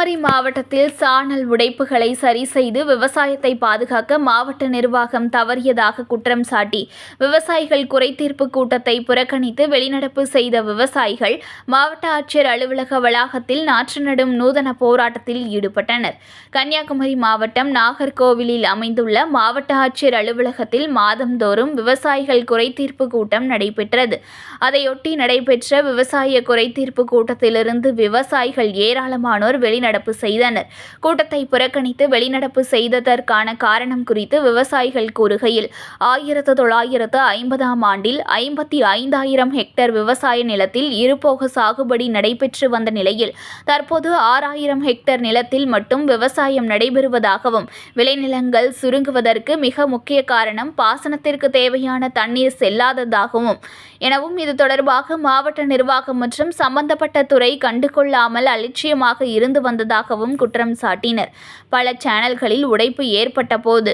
மாவட்டத்தில் சாணல் உடைப்புகளை சரி செய்து விவசாயத்தை பாதுகாக்க மாவட்ட நிர்வாகம் தவறியதாக குற்றம் சாட்டி விவசாயிகள் குறைதீர்ப்பு கூட்டத்தை புறக்கணித்து வெளிநடப்பு செய்த விவசாயிகள் மாவட்ட ஆட்சியர் அலுவலக வளாகத்தில் நாற்று நடும் நூதன போராட்டத்தில் ஈடுபட்டனர். கன்னியாகுமரி மாவட்டம் நாகர்கோவிலில் அமைந்துள்ள மாவட்ட ஆட்சியர் அலுவலகத்தில் மாதந்தோறும் விவசாயிகள் குறைதீர்ப்பு கூட்டம் நடைபெற்றது. அதையொட்டி நடைபெற்ற விவசாய குறைதீர்ப்பு கூட்டத்திலிருந்து விவசாயிகள் ஏராளமானோர் வெளிநடப்பு செய்தனர். கூட்டத்தை புறக்கணித்து வெளிநடப்பு செய்ததற்கான காரணம் குறித்து விவசாயிகள் கூறுகையில் ஆயிரத்து தொள்ளாயிரத்து ஐம்பதாம் ஆண்டில் ஐம்பத்தி ஐந்தாயிரம் ஹெக்டேர் விவசாய நிலத்தில் இருபோக சாகுபடி நடைபெற்று வந்த நிலையில் தற்போது ஆறாயிரம் ஹெக்டேர் நிலத்தில் மட்டும் விவசாயம் நடைபெறுவதாகவும் விளைநிலங்கள் சுருங்குவதற்கு மிக முக்கிய காரணம் பாசனத்திற்கு தேவையான தண்ணீர் செல்லாததாகவும் எனவும் இது தொடர்பாக மாவட்ட நிர்வாகம் மற்றும் சம்பந்தப்பட்ட துறை கண்டுகொள்ளாமல் அலட்சியமாக இருந்து வந்ததாகவும் குற்றம் சாட்டினர். பல சேனல்களில் உடைப்பு ஏற்பட்ட போது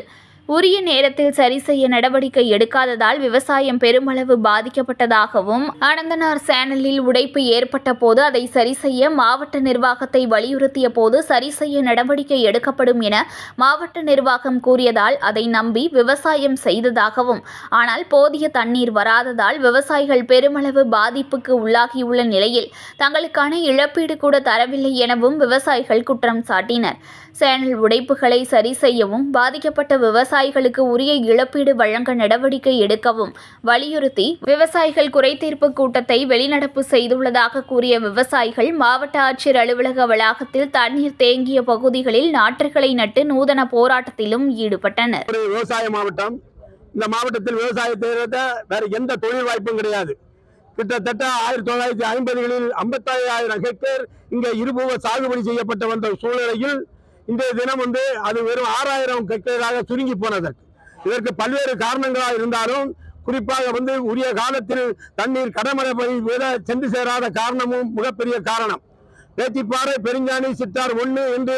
உரிய நேரத்தில் சரி செய்ய நடவடிக்கை எடுக்காததால் விவசாயம் பெருமளவு பாதிக்கப்பட்டதாகவும் அனந்தனார் சேனலில் உடைப்பு ஏற்பட்ட போது அதை சரி செய்ய மாவட்ட நிர்வாகத்தை வலியுறுத்திய போது சரி செய்ய நடவடிக்கை எடுக்கப்படும் என மாவட்ட நிர்வாகம் கூறியதால் அதை நம்பி விவசாயம் செய்ததாகவும் ஆனால் போதிய தண்ணீர் வராததால் விவசாயிகள் பெருமளவு பாதிப்புக்கு உள்ளாகியுள்ள நிலையில் தங்களுக்கான இழப்பீடு கூட தரவில்லை எனவும் விவசாயிகள் குற்றம் சாட்டினர். சேனல் உடைப்புகளை சரி செய்யவும் பாதிக்கப்பட்ட விவசாயிகளுக்கு உரிய இழப்பீடு வழங்க நடவடிக்கை எடுக்கவும் வலியுறுத்தி விவசாயிகள் குறைதீர்ப்பு கூட்டத்தை வெளிநடப்பு செய்துள்ளதாக கூறிய விவசாயிகள் மாவட்ட ஆட்சியர் அலுவலக வளாகத்தில் தண்ணீர் தேங்கிய பகுதிகளில் நாற்றுகளை நட்டு நூதன போராட்டத்திலும் ஈடுபட்டனர். விவசாய மாவட்டம். இந்த மாவட்டத்தில் விவசாயத்தை தவிர வேற எந்த தொழில் வாய்ப்பும் கிடையாது. கிட்டத்தட்ட ஆயிரத்தி தொள்ளாயிரத்தி ஐம்பதுகளில் ஐம்பத்தாயிரம் ஹெக்டேர் இங்கே இருபுவ சாகுபடி செய்யப்பட்ட வந்த சூழ்நிலையில் இன்றைய தினம் வந்து அது வெறும் ஆறாயிரம் ஹெக்டேராக சுருங்கி போனதற்கு இதற்கு பல்வேறு காரணங்களாக இருந்தாலும் குறிப்பாக வந்து உரிய காலத்தில் தண்ணீர் கடமடை விட சென்று சேராத காரணமும் மிகப்பெரிய காரணம். பேச்சிப்பாறை பெருஞ்சாணி சித்தார் ஒன்று என்று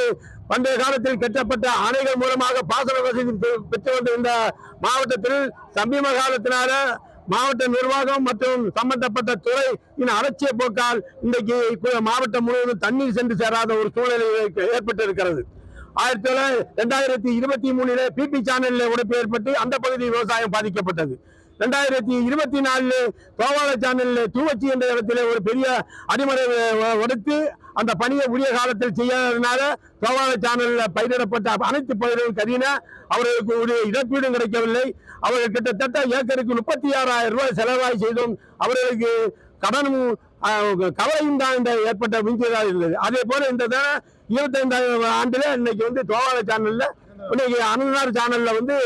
பண்டைய காலத்தில் கட்டப்பட்ட அணைகள் மூலமாக பாசன வசதி பெற்று வந்த இந்த மாவட்டத்தில் சமீப காலத்தினால மாவட்ட நிர்வாகம் மற்றும் சம்பந்தப்பட்ட துறை அலட்சிய போக்கால் இன்றைக்கு மாவட்டம் முழுவதும் தண்ணீர் சென்று சேராத ஒரு சூழ்நிலை ஏற்பட்டு இருக்கிறது ஆயிரத்தி தொள்ளாயிரத்தி ரெண்டாயிரத்தி இருபத்தி மூணில் பிபி சேனல்ல உடைப்பு ஏற்பட்டு அந்த பகுதி விவசாயம் பாதிக்கப்பட்டது. ரெண்டாயிரத்தி இருபத்தி நாலுல கோவால சேனல்ல தூவச்சி என்ற இடத்துல ஒரு பெரிய அடிமுறை உடைத்து அந்த பணியை உரிய காலத்தில் செய்யாததுனால கோவால சேனல்ல பயிரிடப்பட்ட அனைத்து பயிர்களும் கதின அவர்களுக்கு ஒரு இழப்பீடும் கிடைக்கவில்லை. அவர்கள் கிட்டத்தட்ட ஏக்கருக்கு முப்பத்தி ஆறாயிரம் ரூபாய் செலவாய் செய்தும் அவர்களுக்கு கடனும் கவலையும் தான் இந்த ஏற்பட்ட மிஞ்சியதாக இருந்தது. அதே போல இந்த தடவை இருபத்தைந்தாயிரம் ஆண்டுல இன்னைக்கு வந்து தோவால சேனல்ல இன்னைக்கு அனந்தனார் சேனல்ல வந்து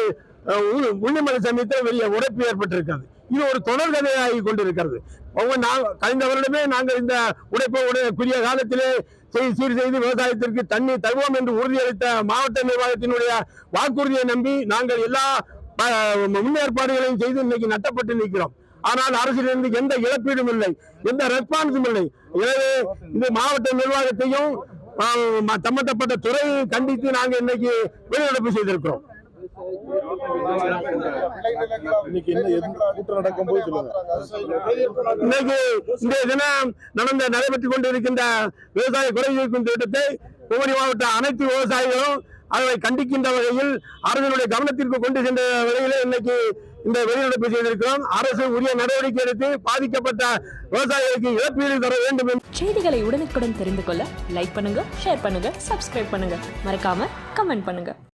உள்ளிமலை சமயத்தில் வெளியே உடைப்பு ஏற்பட்டிருக்கிறது. இது ஒரு தொடர் கதையாகி கொண்டிருக்கிறது. ஒவ்வொரு நான் கழிந்த வருடமே நாங்கள் இந்த உடைப்பை உடைய குறுகிய காலத்திலே செய் சீர் செய்து விவசாயத்திற்கு தண்ணீர் தருவோம் என்று உறுதியளித்த மாவட்ட நிர்வாகத்தினுடைய வாக்குறுதியை நம்பி நாங்கள் எல்லா முன்னேற்பாடுகளையும் செய்து இன்னைக்கு நட்டப்பட்டு நிற்கிறோம். ஆனால் அரசிலிருந்து எந்த இழப்பீடும் இல்லை எந்த ரெஸ்பான்ஸும் இல்லை. எனவே இந்த மாவட்ட நிர்வாகத்தையும் சம்பந்தப்பட்ட துறையை கண்டித்து நாங்கள் இன்னைக்கு வெளிநடப்பு செய்திருக்கிறோம். இன்னைக்கு இன்றைய தினம் நடந்த நடைபெற்றுக் கொண்டிருக்கின்ற விவசாய குறைதீர்க்கும் திட்டத்தை குமரி மாவட்ட அனைத்து விவசாயிகளும் அதை கண்டிக்கின்ற வகையில் அரசனுடைய கவனத்திற்கு கொண்டு சென்ற வகையிலே இன்னைக்கு இந்த வெளிநடப்பு செய்திருக்கிறோம் அரசு உரிய நடவடிக்கை எடுத்து பாதிக்கப்பட்ட விவசாயிகளுக்கு இழப்பீடு தர வேண்டும் செய்திகளை உடனுக்குடன் தெரிந்து கொள்ள லைக் பண்ணுங்க ஷேர் பண்ணுங்க சப்ஸ்கிரைப் பண்ணுங்க. மறக்காம கமெண்ட் பண்ணுங்க.